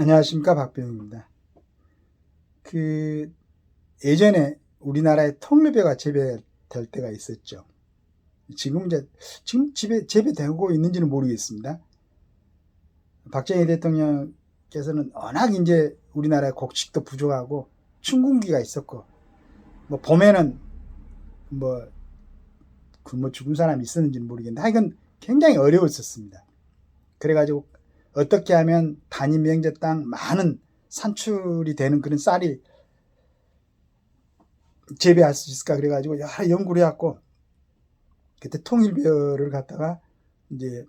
안녕하십니까 박병입니다. 그 예전에 우리나라에 통일배가 재배될 때가 있었죠. 지금 이제 지금 집에 재배되고 있는지는 모르겠습니다. 박정희 대통령께서는 워낙 이제 우리나라에 곡식도 부족하고 춘궁기가 있었고 뭐 봄에는 뭐 굶어 죽은 사람이 있었는지는 모르겠는데 하여간 굉장히 어려웠었습니다. 그래가지고 어떻게 하면 단임 명제 땅 많은 산출이 되는 그런 쌀이 재배할 수 있을까 그래가지고 여러 연구를 해갖고 그때 통일벼를 갖다가 이제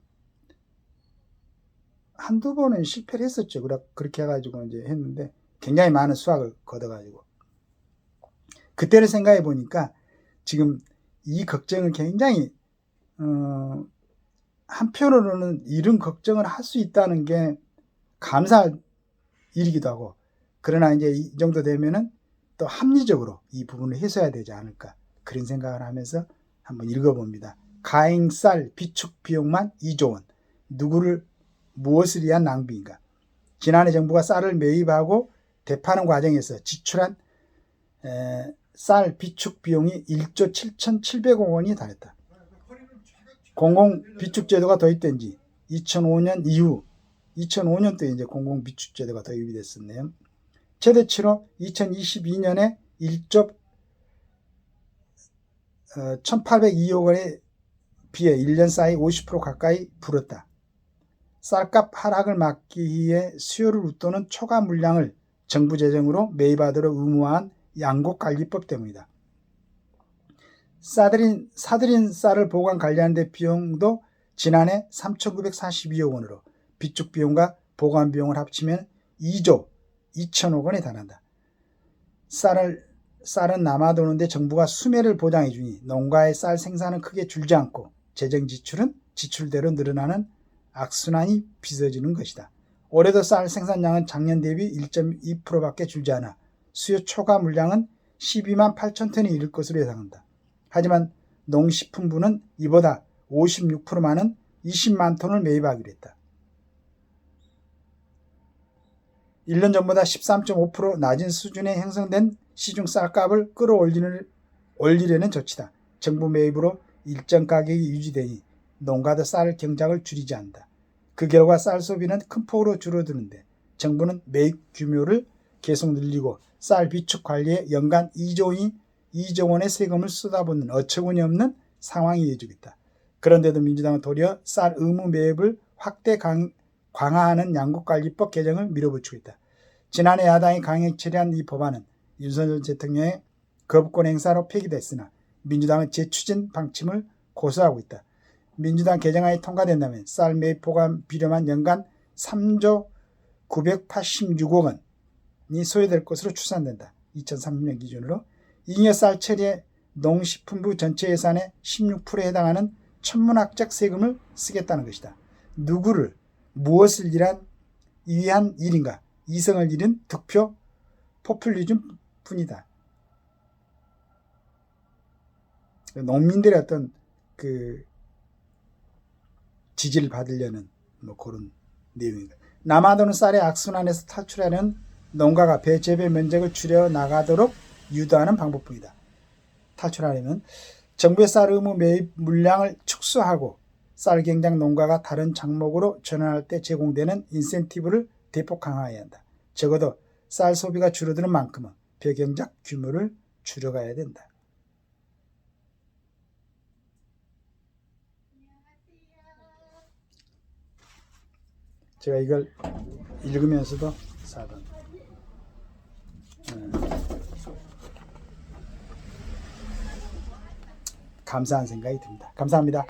한두 번은 실패를 했었죠. 그렇게 해가지고 이제 했는데 굉장히 많은 수확을 거둬가지고 그때를 생각해 보니까 지금 이 걱정을 굉장히 어, 한편으로는 이런 걱정을 할 수 있다는 게 감사할 일이기도 하고 그러나 이제 이 정도 되면은 또 합리적으로 이 부분을 해소해야 되지 않을까 그런 생각을 하면서 한번 읽어봅니다. 가행 쌀 비축 비용만 2조 원 누구를 무엇을 위한 낭비인가 지난해 정부가 쌀을 매입하고 대파는 과정에서 지출한 에, 쌀 비축 비용이 1조 7,700억 원이 달했다. 공공 비축 제도가 도입된 지 2005년 이후 2005년도에 이제 공공 비축 제도가 도입이 됐었네요. 최대치로 2022년에 1조 1,802억 원에 비해 1년 사이 50% 가까이 불었다. 쌀값 하락을 막기 위해 수요를 웃도는 초과 물량을 정부 재정으로 매입하도록 의무화한 양곡관리법 때문이다. 싸들인, 사들인 쌀을 보관 관리하는 데 비용도 지난해 3,942억 원으로 비축 비용과 보관 비용을 합치면 2조 2천억 원에 달한다. 쌀을 쌀은 남아도는데 정부가 수매를 보장해 주니 농가의 쌀 생산은 크게 줄지 않고 재정 지출은 지출대로 늘어나는 악순환이 빚어지는 것이다. 올해도 쌀 생산량은 작년 대비 1.2%밖에 줄지 않아 수요 초과 물량은 12만 8천 톤이 이를 것으로 예상한다. 하지만 농식품부는 이보다 56% 많은 20만 톤을 매입하기로 했다. 1년 전보다 13.5% 낮은 수준에 형성된 시중 쌀값을 끌어올리는 올리려는 조치다. 정부 매입으로 일정 가격이 유지되니 농가도 쌀 경작을 줄이지 않는다. 그 결과 쌀 소비는 큰 폭으로 줄어드는데 정부는 매입 규모를 계속 늘리고 쌀 비축 관리에 연간 2조 원이 2조 원의 세금을 쏟아붓는 어처구니 없는 상황이 이어지고 있다. 그런데도 민주당은 도리어 쌀 의무 매입을 확대 강, 강화하는 양국관리법 개정을 밀어붙이고 있다. 지난해 야당이 강행 처리한 이 법안은 윤석열 대통령의 거부권 행사로 폐기됐으나 민주당은 재추진 방침을 고수하고 있다. 민주당 개정안이 통과된다면 쌀 매입 보관 비료만 연간 3조 986억 원이 소요될 것으로 추산된다. 2030년 기준으로 잉여 쌀 처리에 농식품부 전체 예산의 16%에 해당하는 천문학적 세금을 쓰겠다는 것이다. 누구를 무엇을 위한 위한 일인가? 이성을 잃은 득표 포퓰리즘 뿐이다. 농민들의 어떤 그 지지를 받으려는 뭐 그런 내용입니다. 남아도는 쌀의 악순환에서 탈출하는 농가가 배재배 면적을 줄여 나가도록 유도하는 방법뿐이다. 탈출하려면 정부의 쌀 의무 매입 물량을 축소하고 쌀 경장 농가가 다른 작목으로 전환할 때 제공되는 인센티브를 대폭 강화해야 한다. 적어도 쌀 소비가 줄어드는 만큼은 벼경작 규모를 줄여가야 된다. 제가 이걸 읽으면서도 사던 감사한 생각이 듭니다. 감사합니다.